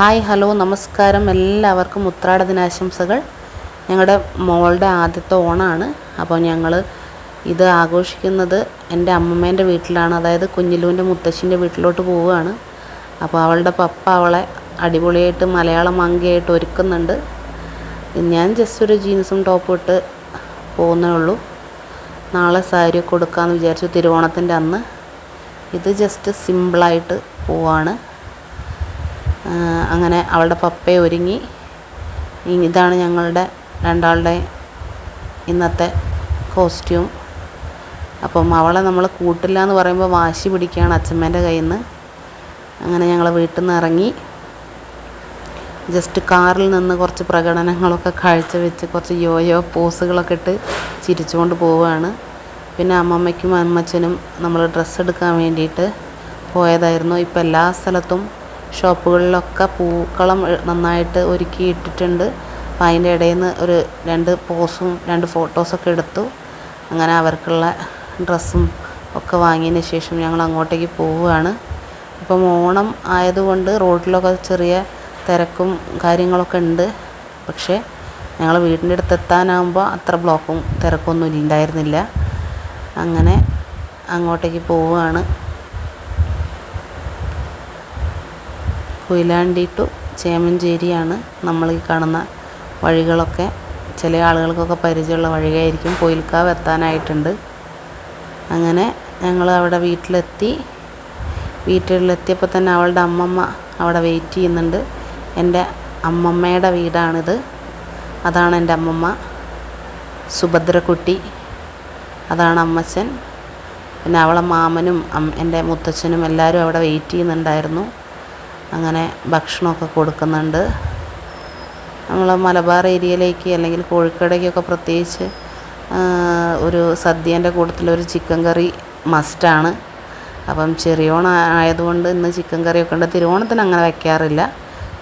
Hi hello നമസ്കാരം. എല്ലാവർക്കും ഉത്രാട ദിനാശംസകൾ. ഞങ്ങളുടെ മോളുടെ ആദ്യത്തെ ഓണാണ്. അപ്പോൾ ഞങ്ങൾ ഇത് ആഘോഷിക്കുന്നത് എന്റെ അമ്മമ്മേന്റെ വീട്ടിലാണ്. അതായത് കുഞ്ഞിലൂന്റെ മുത്തശ്ശിന്റെ വീട്ടിലോട്ട് പോവുകയാണ്. അപ്പോൾ അവളുടെ പപ്പ അവളെ അടിപൊളിയായിട്ട് മലയാളം അങ്കിയായിട്ട് ഒരുക്കുന്നുണ്ട്. ഞാൻ ജസ്റ്റ് ഒരു ജീൻസും ടോപ്പും ഇട്ട് പോകുന്നേ ഉള്ളൂ. നാളെ സാരി കൊടുക്കാമെന്ന് വിചാരിച്ചു തിരുവോണത്തിന്റെ അന്ന്. ഇത് ജസ്റ്റ് സിമ്പിളായിട്ട് പോവാണ്. അങ്ങനെ അവളുടെ പപ്പയെ ഒരുങ്ങി. ഇതാണ് ഞങ്ങളുടെ രണ്ടാളുടെ ഇന്നത്തെ കോസ്റ്റ്യൂം അപ്പം അവളെ നമ്മൾ കൂട്ടില്ല എന്ന് പറയുമ്പോൾ വാശി പിടിക്കുകയാണ് അച്ഛമ്മേന്റെ കയ്യിൽ നിന്ന് അങ്ങനെ ഞങ്ങൾ വീട്ടിൽ നിന്ന് ഇറങ്ങി. ജസ്റ്റ് കാറിൽ നിന്ന് കുറച്ച് പ്രകടനങ്ങളൊക്കെ കാഴ്ചവെച്ച് കുറച്ച് യോയോ പോസുകളൊക്കെ ഇട്ട് ചിരിച്ചുകൊണ്ട് പോവുകയാണ്. പിന്നെ അമ്മമ്മയ്ക്കും അമ്മച്ചനും നമ്മൾ ഡ്രസ്സ് എടുക്കാൻ വേണ്ടിയിട്ട് പോയതായിരുന്നു. ഇപ്പോൾ എല്ലാ സ്ഥലത്തും ഷോപ്പുകളിലൊക്കെ പൂക്കളം നന്നായിട്ട് ഒരുക്കി ഇട്ടിട്ടുണ്ട്. അപ്പം അതിന്റെ ഇടയിൽ നിന്ന് ഒരു രണ്ട് പോസും രണ്ട് ഫോട്ടോസൊക്കെ എടുത്തു. അങ്ങനെ അവർക്കുള്ള ഡ്രസ്സും ഒക്കെ വാങ്ങിയതിന് ശേഷം ഞങ്ങൾ അങ്ങോട്ടേക്ക് പോവുകയാണ്. ഇപ്പം ഓണം ആയതുകൊണ്ട് റോഡിലൊക്കെ ചെറിയ തിരക്കും കാര്യങ്ങളൊക്കെ ഉണ്ട്. പക്ഷേ ഞങ്ങൾ വീടിന്റെ അടുത്ത് എത്താനാകുമ്പോൾ അത്ര ബ്ലോക്കും തിരക്കൊന്നും ഉണ്ടായിരുന്നില്ല അങ്ങനെ അങ്ങോട്ടേക്ക് പോവുകയാണ്. കൊയിലാണ്ടി ടു ചേമഞ്ചേരിയാണ് നമ്മൾ ഈ കാണുന്ന വഴികളൊക്കെ. ചില ആളുകൾക്കൊക്കെ പരിചയമുള്ള വഴിയായിരിക്കും പൊയിൽക്കാവ് എത്താനായിട്ടുണ്ട്. അങ്ങനെ ഞങ്ങൾ അവിടെ വീട്ടിലെത്തി. വീട്ടിലെത്തിയപ്പോൾ തന്നെ അവളുടെ അമ്മമ്മ അവിടെ വെയിറ്റ് ചെയ്യുന്നുണ്ട്. എന്റെ അമ്മമ്മയുടെ വീടാണിത്. അതാണ് എന്റെ അമ്മമ്മ. സുഭദ്രക്കുട്ടി. അതാണ് അമ്മച്ചൻ. പിന്നെ അവളെ മാമനും എന്റെ മുത്തച്ഛനും എല്ലാവരും അവിടെ വെയിറ്റ് ചെയ്യുന്നുണ്ടായിരുന്നു. അങ്ങനെ ഭക്ഷണമൊക്കെ കൊടുക്കുന്നുണ്ട്. നമ്മൾ മലബാർ ഏരിയയിലേക്ക് അല്ലെങ്കിൽ കോഴിക്കോടേക്കൊക്കെ പ്രത്യേകിച്ച് ഒരു സദ്യേന്റെ കൂട്ടത്തിലൊരു ചിക്കൻ കറി മസ്റ്റാണ്. അപ്പം ചെറിയോണ ആയതുകൊണ്ട് ഇന്ന് ചിക്കൻ കറിയൊക്കെ ഉണ്ട്. തിരുവോണത്തിന് അങ്ങനെ വയ്ക്കാറില്ല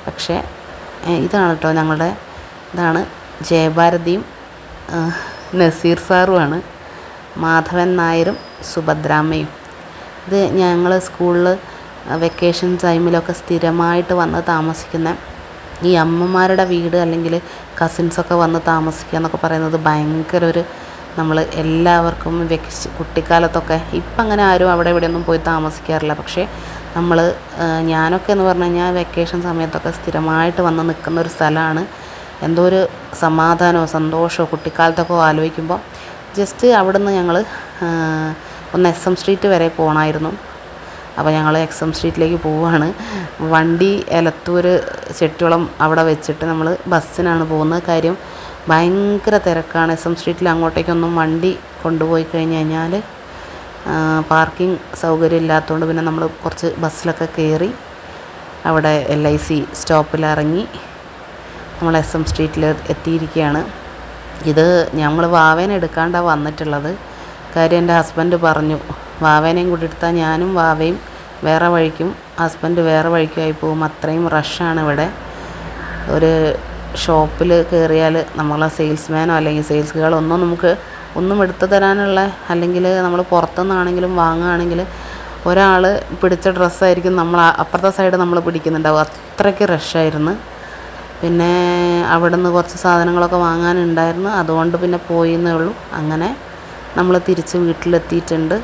പക്ഷേ ഇതാണ് കേട്ടോ ഞങ്ങളുടെ ഇതാണ് ജയഭാരതിയും നസീർ സാറുമാണ്. മാധവൻ നായരും സുഭദ്രാമ്മയും. ഇത് ഞങ്ങൾ സ്കൂളിൽ വെക്കേഷൻ ടൈമിലൊക്കെ സ്ഥിരമായിട്ട് വന്ന് താമസിക്കുന്ന. ഈ അമ്മമാരുടെ വീട് അല്ലെങ്കിൽ കസിൻസൊക്കെ വന്ന് താമസിക്കുക എന്നൊക്കെ പറയുന്നത് ഭയങ്കര ഒരു നമ്മൾ എല്ലാവർക്കും വെക്കേഷൻ കുട്ടിക്കാലത്തൊക്കെ ഇപ്പം അങ്ങനെ ആരും അവിടെ ഇവിടെയൊന്നും പോയി താമസിക്കാറില്ല. പക്ഷേ നമ്മൾ ഞാനൊക്കെ എന്ന് പറഞ്ഞു കഴിഞ്ഞാൽ വെക്കേഷൻ സമയത്തൊക്കെ സ്ഥിരമായിട്ട് വന്ന് നിൽക്കുന്ന ഒരു സ്ഥലമാണ്. എന്തോ ഒരു സമാധാനമോ സന്തോഷമോ കുട്ടിക്കാലത്തൊക്കെ ആലോചിക്കുമ്പോൾ ജസ്റ്റ് അവിടുന്ന് ഞങ്ങൾ ഒന്ന് എസ് എം സ്ട്രീറ്റ് വരെ പോകണമായിരുന്നു അപ്പോൾ ഞങ്ങൾ എക്സ് സ്ട്രീറ്റിലേക്ക് പോവുകയാണ്. വണ്ടി എലത്തൂർ ചെട്ടികുളം അവിടെ വെച്ചിട്ട് നമ്മൾ ബസ്സിനാണ് പോകുന്നത്. കാര്യം ഭയങ്കര തിരക്കാണ്. എസ് എം സ്ട്രീറ്റിൽ അങ്ങോട്ടേക്കൊന്നും വണ്ടി കൊണ്ടുപോയി കഴിഞ്ഞ് കഴിഞ്ഞാൽ പാർക്കിംഗ് സൗകര്യം ഇല്ലാത്തതുകൊണ്ട് പിന്നെ നമ്മൾ കുറച്ച് ബസ്സിലൊക്കെ കയറി അവിടെ എൽ ഐ സി സ്റ്റോപ്പിൽ ഇറങ്ങി നമ്മൾ എസ് എം സ്ട്രീറ്റിൽ എത്തിയിരിക്കുകയാണ്. ഇത് നമ്മൾ വാവേന എടുക്കാണ്ടാണ് വന്നിട്ടുള്ളത്. കാര്യം എന്റെ ഹസ്ബൻഡ് പറഞ്ഞു വാവേനെയും കൂടി എടുത്താൽ ഞാനും വാവയും വേറെ വഴിക്കും ഹസ്ബൻഡ് വേറെ വഴിക്കുമായി പോകും. അത്രയും റഷാണ് ഇവിടെ. ഒരു ഷോപ്പിൽ കയറിയാൽ നമ്മളെ സെയിൽസ്മാനോ അല്ലെങ്കിൽ സെയിൽസ് ഗേളോ ഒന്നും നമുക്ക് ഒന്നും എടുത്തു തരാനുള്ള അല്ലെങ്കിൽ നമ്മൾ പുറത്തുനിന്നാണെങ്കിലും വാങ്ങുകയാണെങ്കിൽ ഒരാൾ പിടിച്ച ഡ്രസ്സായിരിക്കും നമ്മൾ അപ്പുറത്തെ സൈഡ് നമ്മൾ പിടിക്കുന്നുണ്ടാവും അത്രയ്ക്ക് റഷായിരുന്നു പിന്നെ അവിടെ നിന്ന് കുറച്ച് സാധനങ്ങളൊക്കെ വാങ്ങാനുണ്ടായിരുന്നു. അതുകൊണ്ട് പിന്നെ പോയിന്നേ ഉള്ളൂ. അങ്ങനെ നമ്മൾ തിരിച്ച് വീട്ടിലെത്തിയിട്ടുണ്ട്.